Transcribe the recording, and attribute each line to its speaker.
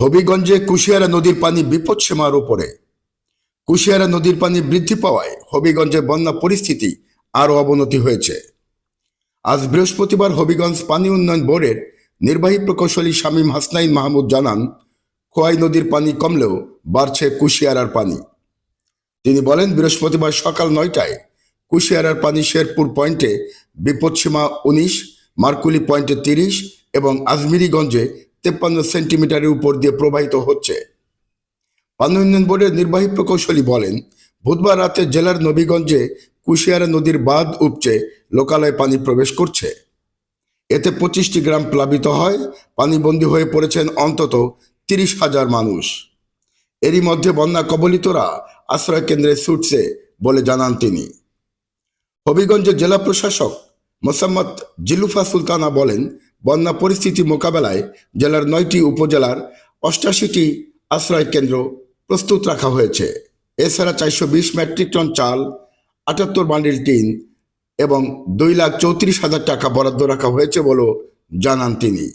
Speaker 1: হবিগঞ্জে কুশিয়ারা নদীর পানি বিপদসীমার উপরে। কুশিয়ারা নদীর পানি বৃদ্ধি পাওয়ায় হবিগঞ্জে বন্যা পরিস্থিতি আরও অবনতি হয়েছে। আজ বৃহস্পতিবার হবিগঞ্জ পানি উন্নয়ন বোর্ডের নির্বাহী প্রকৌশলী শামীম হাসনাইন মাহমুদ জানান, খোয়াই নদীর পানি কমলেও বাড়ছে কুশিয়ারার পানি। তিনি বলেন, বৃহস্পতিবার সকাল নয়টায় কুশিয়ারার পানি শেরপুর পয়েন্টে বিপদসীমা উনিশ, মার্কুলি পয়েন্টে তিরিশ এবং আজমিরিগঞ্জে তেপ্পান্ন সেন্টিমিটারের উপর দিয়ে প্রবাহিত হচ্ছে। পানি উন্নয়ন বোর্ডের নির্বাহী প্রকৌশলী বলেন, বুধবার রাতে জেলার নবীগঞ্জে কুশিয়ারা নদীর বাঁধ উপচে লোকালয়ে পানি প্রবেশ করছে। এতে পঁচিশটি গ্রাম প্লাবিত হয়, পানিবন্দী হয়ে পড়েছেন অন্তত তিরিশ হাজার মানুষ। এরই মধ্যে বন্যা কবলিতরা আশ্রয় কেন্দ্রে ছুটছে বলে জানান তিনি। হবিগঞ্জের জেলা প্রশাসক মোসাম্মদ জিলুফা সুলতানা বলেন বন্যা পরিস্থিতি মোকাবেলায় জেলার নয়টি উপজেলার অষ্টাশিটি আশ্রয় কেন্দ্র প্রস্তুত রাখা হয়েছে। এছাড়া চারশো বিশ মেট্রিক টন চাল, আটাত্তর বান্ডিল টিন এবং দুই লাখ চৌত্রিশ হাজার টাকা বরাদ্দ রাখা হয়েছে বলেও জানান তিনি।